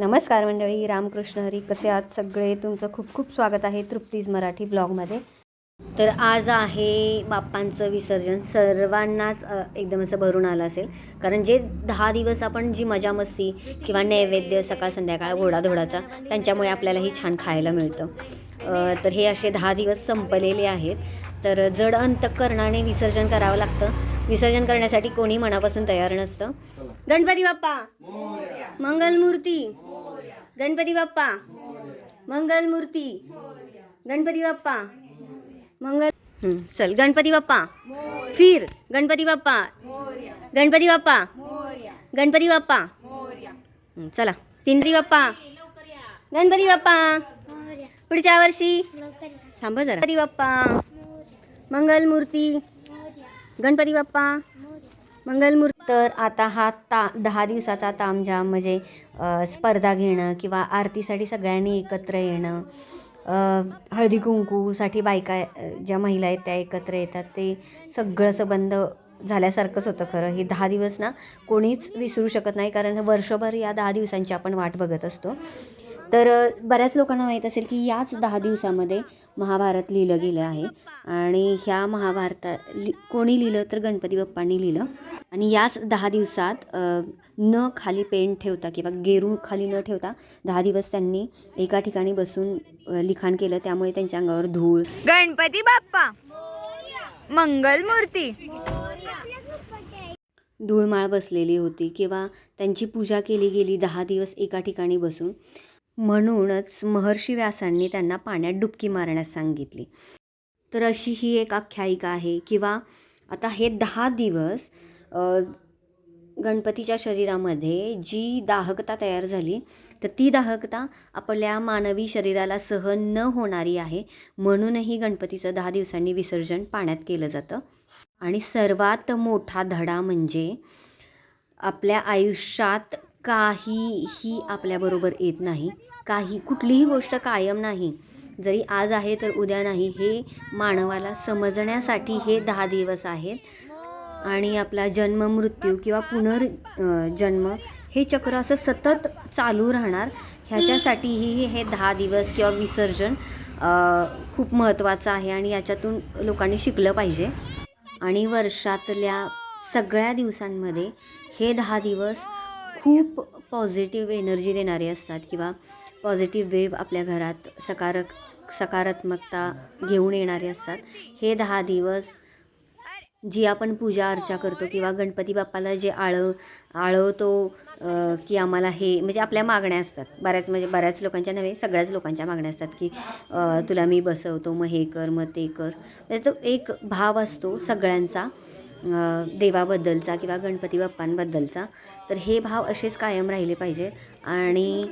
नमस्कार मंडळी रामकृष्ण हरी कसे आहात सगळे? तुमचं खूप खूप स्वागत आहे तृप्तीज मराठी ब्लॉगमध्ये. तर आज आहे बाप्पांचं विसर्जन. सर्वांनाच एकदम असं भरून आलं असेल. कारण जे दहा दिवस आपण जी मजा मस्ती किंवा नैवेद्य सकाळ संध्याकाळ घोडाधोडाचा त्यांच्यामुळे आपल्यालाही छान खायला मिळतं. तर हे असे दहा दिवस संपलेले आहेत. तर जड अंतकरणाने विसर्जन करावं लागतं. विसर्जन करण्यासाठी कोणी मनापासून तयार नसतं. गणपती बाप्पा! मंगलमूर्ती! गणपती बाप्पा. मंगलमूर्ती गणपती बाप्पा. मंगल चल गणपती बाप्पा. फिर गणपती बाप्पा. गणपती बाप्पा. गणपती बाप्पा. चला तिंद्री बाप्पा. गणपती बाप्पा. पुढच्या वर्षी. थांब जरा. गणपती बाप्पा. मंगलमूर्ती गणपती बाप्पा. मंगलमूर्त तर आता हा ता दहा दिवसाचा तामझाम म्हणजे स्पर्धा घेणं किंवा आरतीसाठी सगळ्यांनी एकत्र येणं हळदी कुंकूसाठी बायका ज्या महिला आहेत त्या एकत्र येतात ते सगळं असं बंद झाल्यासारखंच होतं खरं. हे दहा दिवस ना कोणीच विसरू शकत नाही कारण वर्षभर या दहा दिवसांची आपण वाट बघत असतो. तर बऱ्याच लोकांना माहीत असेल की याच दहा दिवसामध्ये महाभारत लिहिलं गेलं आहे. आणि ह्या महाभारता लि कोणी लिहिलं? तर गणपती बाप्पांनी लिहिलं. आणि याच दहा दिवसात न खाली पेन ठेवता किंवा गेरू खाली न ठेवता दहा दिवस त्यांनी एका ठिकाणी बसून लिखाण केलं. त्यामुळे त्यांच्या अंगावर धूळ. गणपती बाप्पा! मंगलमूर्ती! धूळमाळ बसलेली होती किंवा त्यांची पूजा केली गेली दहा दिवस एका ठिकाणी बसून. म्हणूनच महर्षी व्यासांनी त्यांना पाण्यात डुबकी मारण्यास सांगितली. तर अशी ही एक आख्यायिका आहे किंवा आता हे दहा दिवस गणपतीच्या शरीरामध्ये जी दाहकता तयार झाली तर ती दाहकता आपल्या मानवी शरीराला सहन न होणारी आहे. म्हणूनही गणपतीचं दहा दिवसांनी विसर्जन पाण्यात केलं जातं. आणि सर्वात मोठा धडा म्हणजे आपल्या आयुष्यात काहीही आपल्याबरोबर येत नाही. काही कुठलीही गोष्ट कायम नाही. जरी आज आहे तर उद्या नाही हे मानवाला समजण्यासाठी हे दहा दिवस आहेत. आणि आपला जन्म मृत्यू किंवा पुनर्जन्म जन्म हे चक्र असं सतत चालू राहणार. ह्याच्यासाठीही हे दहा दिवस किंवा विसर्जन खूप महत्त्वाचं आहे आणि याच्यातून लोकांनी शिकलं पाहिजे. आणि वर्षातल्या सगळ्या दिवसांमध्ये हे दहा दिवस खूप पॉझिटिव्ह एनर्जी देणारे असतात किंवा पॉझिटिव्ह वेव आपल्या घरात सकारक सकारात्मकता घेऊन येणारे असतात. हे दहा दिवस जी आपण पूजा अर्चा करतो किंवा गणपती बाप्पाला जे आळव आळवतो की आम्हाला हे म्हणजे आपल्या मागण्या असतात. बऱ्याच म्हणजे बऱ्याच लोकांच्या नव्हे सगळ्याच लोकांच्या मागण्या असतात की तुला मी बसवतो मग हे कर मग ते कर. म्हणजे तो एक भाव असतो सगळ्यांचा. देवाबद्दलचा किंवा गणपती बाप्पांबद्दलचा तर हे भाव असेच कायम राहिले पाहिजेत आणि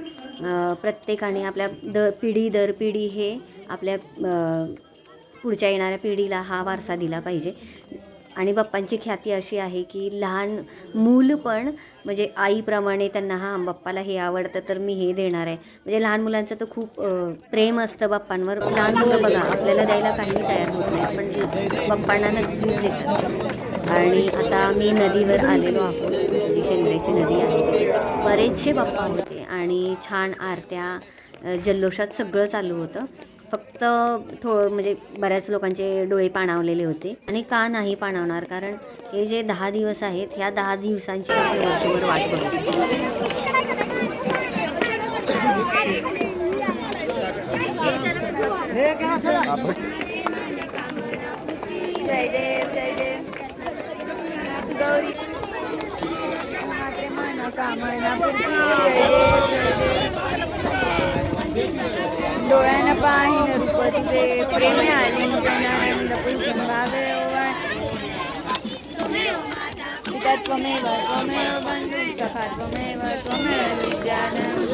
प्रत्येकाने आपल्या द पिढी दर पिढी हे आपल्या पुढच्या येणाऱ्या पिढीला हा वारसा दिला पाहिजे. आणि बाप्पांची ख्याती अशी आहे की लहान मूल पण म्हणजे आईप्रमाणे त्यांना हां बाप्पाला हे आवडतं तर मी हे देणार आहे. म्हणजे लहान मुलांचं तर खूप प्रेम असतं बाप्पांवर. लहान मुलं बघा आपल्याला द्यायला काही तयार होत नाही पण बाप्पांना नक्कीच देतात. आणि आता मी नदीवर आलेलो आहोत. जी शेंद्रेची नदी आहे. बरेचसे बाप्पा होते आणि छान आरत्या जल्लोषात सगळं चालू होतं. फक्त थोडं म्हणजे बऱ्याच लोकांचे डोळे पाणावलेले होते. आणि का नाही पाणावणार? कारण हे जे दहा दिवस आहेत ह्या दहा दिवसांची आपण वर्षभर वाट बघत जय डोळ्यानं पाहिन रूप तुझे प्रेम आलिंगनानंद पुलकिं भावे ओवाण पिता त्वमेव त्वमेव बंधु सखा त्वमेव त्वमेव विद्यानंद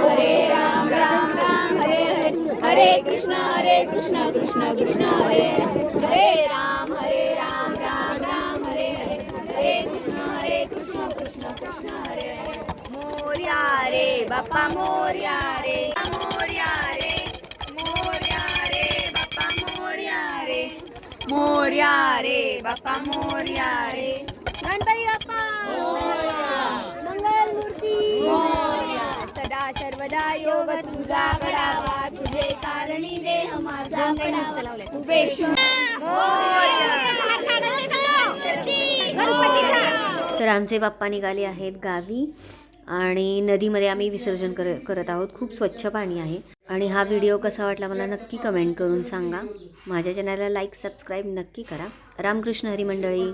हरे राम राम राम हरे हरे. हरे कृष्ण. कृष्ण कृष्ण कृष्ण हरे हरे. राम हरे राम राम राम हरे हरे. हरे कृष्ण हरे कृष्ण कृष्ण कृष्ण हरे हरे. मोर्या रे बाप्पा मोर्या रे. मोर्या रे मोर्या रे बाप्पा मोर्या रे. मोर्या रे बाप्पा मोर्या रे. गणपती बाप्पा! मंगल मूर्ती! सदा सर्वदा योग तुझा घडावा तुझे कारणी दे. तर आमचे बाप्पा निघाले आहेत गावी आणि नदीमध्ये आम्ही विसर्जन कर करत आहोत. खूप स्वच्छ पाणी आहे. आणि हा व्हिडिओ कसा वाटला मला नक्की कमेंट करून सांगा. माझ्या चॅनलला लाईक सबस्क्राईब नक्की करा. रामकृष्ण हरी मंडळी